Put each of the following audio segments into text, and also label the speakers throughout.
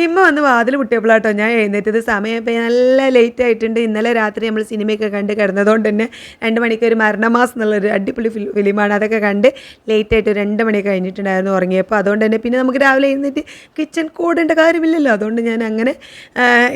Speaker 1: ഇമ്മ വന്ന് വാതിൽ മുട്ടിയപ്പോഴാട്ടോ ഞാൻ എഴുന്നേറ്റത്. സമയം ഇപ്പം നല്ല ലേറ്റ് ആയിട്ടുണ്ട്. ഇന്നലെ രാത്രി നമ്മൾ സിനിമയൊക്കെ കണ്ട് കിടന്നതുകൊണ്ട് തന്നെ രണ്ട് മണിക്ക് ഒരു മരണമാസം എന്നുള്ളൊരു അടിപൊളി ഫിലിം ഫിലിമാണ്. അതൊക്കെ കണ്ട് ലേറ്റ് ആയിട്ട് രണ്ട് മണി കഴിഞ്ഞിട്ടുണ്ടായിരുന്നു ഉറങ്ങിയപ്പോൾ. അതുകൊണ്ട് തന്നെ പിന്നെ നമുക്ക് രാവിലെ എഴുന്നേറ്റ് കിച്ചൺ കൂടേണ്ട കാര്യമില്ലല്ലോ. അതുകൊണ്ട് ഞാൻ അങ്ങനെ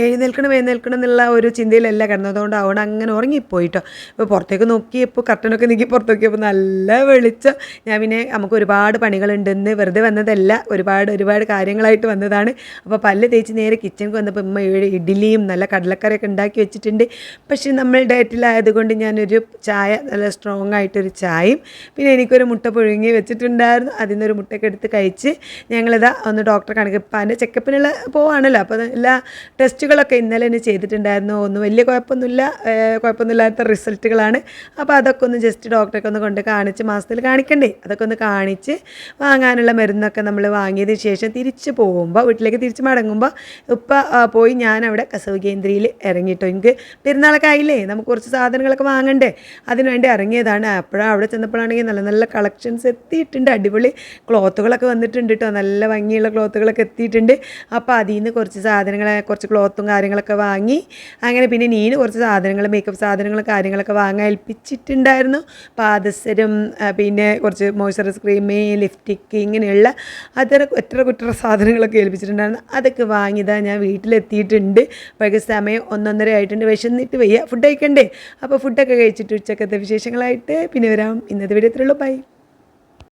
Speaker 1: എഴുന്നേൽക്കണം എഴുന്നേൽക്കണം എന്നുള്ള ഒരു ചിന്തയിലല്ല കിടന്നതുകൊണ്ട് അതുകൊണ്ട് അങ്ങനെ ഉറങ്ങിപ്പോയിട്ടോ. ഇപ്പോൾ പുറത്തേക്ക് നോക്കിയപ്പോൾ കർട്ടനൊക്കെ നീക്കി പുറത്ത് നോക്കിയപ്പോൾ നല്ല വെളിച്ചം. ഞാൻ പിന്നെ നമുക്ക് ഒരുപാട് പണികളുണ്ടെന്ന് വെറുതെ വന്നതല്ല. ഒരുപാട് ഒരുപാട് കാര്യങ്ങളായിട്ട് വന്നതാണ്. അപ്പോൾ പല്ല് തേച്ച് നേരെ കിച്ചണിക്ക് വന്നപ്പോൾ ഉമ്മ ഇഡ്ഡലിയും നല്ല കടലക്കറിയൊക്കെ ഉണ്ടാക്കി വെച്ചിട്ടുണ്ട്. പക്ഷേ നമ്മൾ ഡയറ്റിലായതുകൊണ്ട് ഞാനൊരു ചായ നല്ല സ്ട്രോങ് ആയിട്ടൊരു ചായയും പിന്നെ എനിക്കൊരു മുട്ട പുഴുങ്ങി വെച്ചിട്ടുണ്ടായിരുന്നു. അതിൽ നിന്നൊരു മുട്ടയൊക്കെ എടുത്ത് കഴിച്ച് ഞങ്ങളിതാ ഒന്ന് ഡോക്ടറെ കാണിക്കും ഇപ്പം അതിന്റെ ചെക്കപ്പിനുള്ള പോവാണല്ലോ. അപ്പോൾ എല്ലാ ടെസ്റ്റുകളൊക്കെ ഇന്നലെ തന്നെ ചെയ്തിട്ടുണ്ടായിരുന്നു. ഒന്നും വലിയ കുഴപ്പമൊന്നുമില്ല. കുഴപ്പമൊന്നുമില്ലാത്ത റിസൾട്ടുകളാണ് അപ്പോൾ അതൊക്കെ ഒന്ന് ജസ്റ്റ് ഡോക്ടറൊക്കെ ഒന്ന് കൊണ്ട് കാണിച്ച് മാസത്തിൽ കാണിക്കണ്ടേ. അതൊക്കെ ഒന്ന് കാണിച്ച് വാങ്ങാനുള്ള മരുന്നൊക്കെ നമ്മൾ വാങ്ങിയതിന് ശേഷം തിരിച്ച് പോകുമ്പോൾ വീട്ടിലേക്ക് തിരിച്ച് മടങ്ങുമ്പോൾ ഉപ്പ പോയി ഞാൻ അവിടെ കസവ് കേന്ദ്രയിൽ ഇറങ്ങിയിട്ടോ എനിക്ക് പെരുന്നാളൊക്കെ ആയില്ലേ? നമുക്ക് കുറച്ച് സാധനങ്ങളൊക്കെ വാങ്ങണ്ടേ? അതിനുവേണ്ടി ഇറങ്ങിയതാണ്. അപ്പോഴാണ് അവിടെ ചെന്നപ്പോഴാണെങ്കിൽ നല്ല നല്ല കളക്ഷൻസ് എത്തിയിട്ടുണ്ട്. അടിപൊളി ക്ലോത്തുകളൊക്കെ വന്നിട്ടുണ്ട് കേട്ടോ നല്ല ഭംഗിയുള്ള ക്ലോത്തുകളൊക്കെ എത്തിയിട്ടുണ്ട്. അപ്പോൾ അതിൽ നിന്ന് കുറച്ച് സാധനങ്ങൾ കുറച്ച് ക്ലോത്തും കാര്യങ്ങളൊക്കെ വാങ്ങി. അങ്ങനെ പിന്നെ നീന് കുറച്ച് സാധനങ്ങൾ മേക്കപ്പ് സാധനങ്ങളും കാര്യങ്ങളൊക്കെ വാങ്ങാൻ ഏൽപ്പിച്ചിട്ടുണ്ടായിരുന്നു. പാദസരം പിന്നെ കുറച്ച് മോയ്സ്ചറൈസ് ക്രീം ലിപ്സ്റ്റിക്ക് ഇങ്ങനെയുള്ള അത്ര എത്ര കുറ്റ സാധനങ്ങളൊക്കെ ഏൽപ്പിച്ചിട്ടുണ്ടായിരുന്നു. അതൊക്കെ വാങ്ങിയതാ ഞാൻ വീട്ടിലെത്തിയിട്ടുണ്ട്. വൈകി സമയം ഒന്നൊന്നര ആയിട്ടുണ്ട്. വിശന്നിട്ട് വയ്യ. ഫുഡ് കഴിക്കണ്ടേ? അപ്പോൾ ഫുഡൊക്കെ കഴിച്ചിട്ട് ഉച്ചക്കത്തെ വിശേഷങ്ങളായിട്ട് പിന്നെ വരാം. ഇന്നത്തെ വീഡിയോ ഇത്രയുള്ളൂ ബൈ